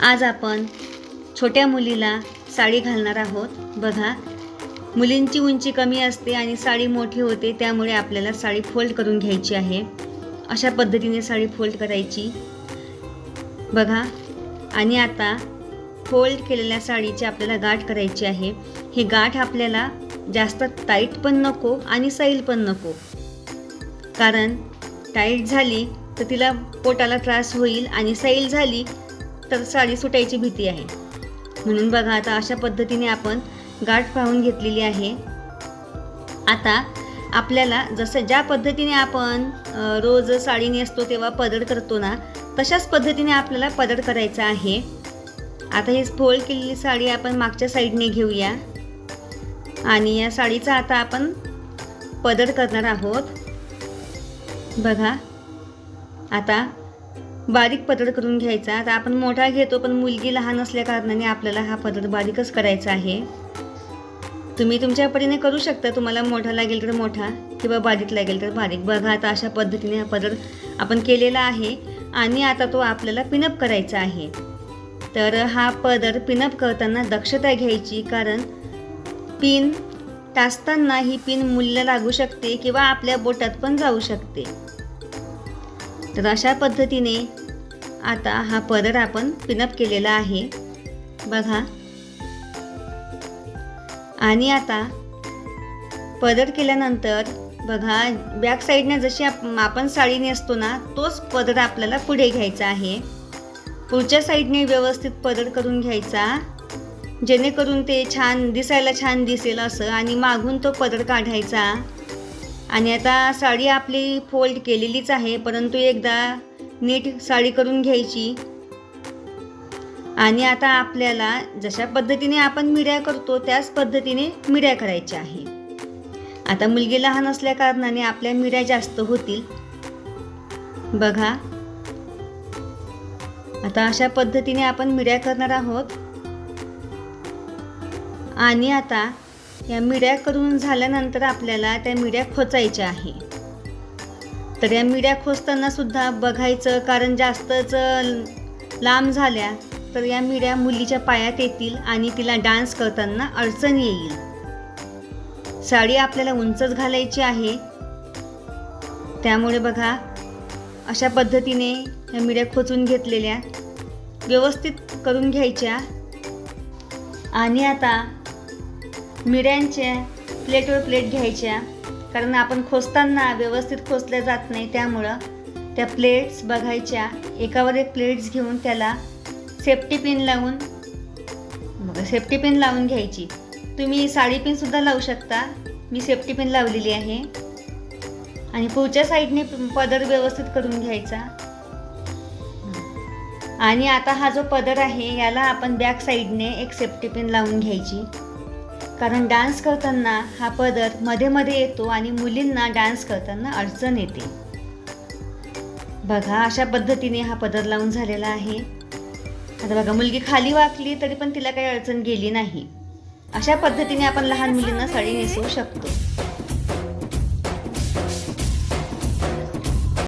आज आपण छोट्या मुलीला साडी घालणार आहोत. बघा मुलींची उंची कमी असते आणि साडी मोठी होते त्यामुळे आपल्याला साडी फोल्ड करून घ्यायची आहे. अशा पद्धतीने साडी फोल्ड करायची. बघा आणि आता फोल्ड केलेल्या साडीची आपल्याला गाठ करायची आहे. ही गाठ आपल्याला जास्त टाईट पण नको आणि सैल पण नको. कारण टाईट झाली तर तिला पोटाला त्रास होईल आणि सैल झाली तर साडी सुटायची भीती आहे. म्हणून बघा आता अशा पद्धतीने आपण गाठ पाहून घेतलेली आहे. आता आपल्याला जसं ज्या पद्धतीने आपण रोज साडी नेसतो तेव्हा पदर करतो ना तशाच पद्धतीने आपल्याला पदर करायचा आहे. आता ही फोल्ड केलेली साडी आपण मागच्या साईडने घेऊया. आणि या साडीचा आता आपण पदर करणार आहोत. बघा. आता बारीक पदर करून घ्यायचा. आता आपण मोठा घेतो पण मुलगी लहान असल्या कारणाने आपल्याला हा पदर बारीकच करायचा आहे. तुम्ही तुमच्या परीने करू शकता. तुम्हाला मोठा लागेल तर मोठा किंवा बारीक लागेल तर बारीक. बघा आता अशा पद्धतीने हा पदर आपण केलेला आहे. आणि आता तो आपल्याला पिनअप करायचा आहे. तर हा पदर पिनअप करताना दक्षता घ्यायची कारण पिन टाचताना ही पिन मूल्य लागू शकते किंवा आपल्या बोटात पण जाऊ शकते. तर अशा पद्धतीने आता हा पदर आपण पिनअप केलेला आहे. बघा. आणि आता पदर केल्यानंतर बघा बॅक साईडने जशी आप- आपण साडी नेसतो ना तोच पदर आपल्याला पुढे घ्यायचा आहे. पुढच्या साईडने व्यवस्थित पदर करून घ्यायचा जेणेकरून ते छान दिसायला छान दिसेल असं आणि मागून तो पदर काढायचा. आणि आता साडी आपली फोल्ड केलेलीच आहे परंतु एकदा नीट साडी करून घ्यायची. आणि आता आपल्याला जशा पद्धतीने आपण मिड्या करतो त्याच पद्धतीने मिड्या करायच्या आहे. आता मुलगी लहान असल्या कारणाने आपल्या मिड्या जास्त होतील. बघा. आता अशा पद्धतीने आपण मिड्या करणार आहोत. आणि आता या मिड्या करून झाल्यानंतर आपल्याला त्या मिड्या खोचायच्या आहे. तर या मिड्या खोचताना सुद्धा बघायचं कारण जास्तच लांब झाल्या तर या मिड्या मुलीच्या पायात येतील आणि तिला डान्स करताना अडचण येईल. साडी आपल्याला उंचच घालायची आहे. त्यामुळे बघा अशा पद्धतीने या मिड्या खोचून घेतलेल्या व्यवस्थित करून घ्यायच्या. आणि आता मिऱ्यांच्या प्लेटवर प्लेट घ्यायच्या. कारण आपण खोचताना व्यवस्थित खोचल्या जात नाही त्यामुळं त्या प्लेट्स बघायच्या. एकावर एक प्लेट्स घेऊन त्याला सेफ्टी पिन लावून सेफ्टी पिन लावून घ्यायची. तुम्ही साडी पिनसुद्धा लावू शकता. मी सेफ्टी पिन लावलेली आहे. आणि पुढच्या साईडने पदर व्यवस्थित करून घ्यायचा. आणि आता हा जो पदर आहे याला आपण बॅक साईडने एक सेफ्टी पिन लावून घ्यायची. कारण डान्स करताना हा पदरमध्ये मध्ये येतो आणि मुलींना डान्स करताना अडचण येते. बघा अशा पद्धतीने हा पदर लावून झालेला आहे. आता बघा मुलगी खाली वाकली तरी पण तिला काही अडचण गेली नाही. अशा पद्धतीने आपण लहान मुलींना साडी नेसवू शकतो.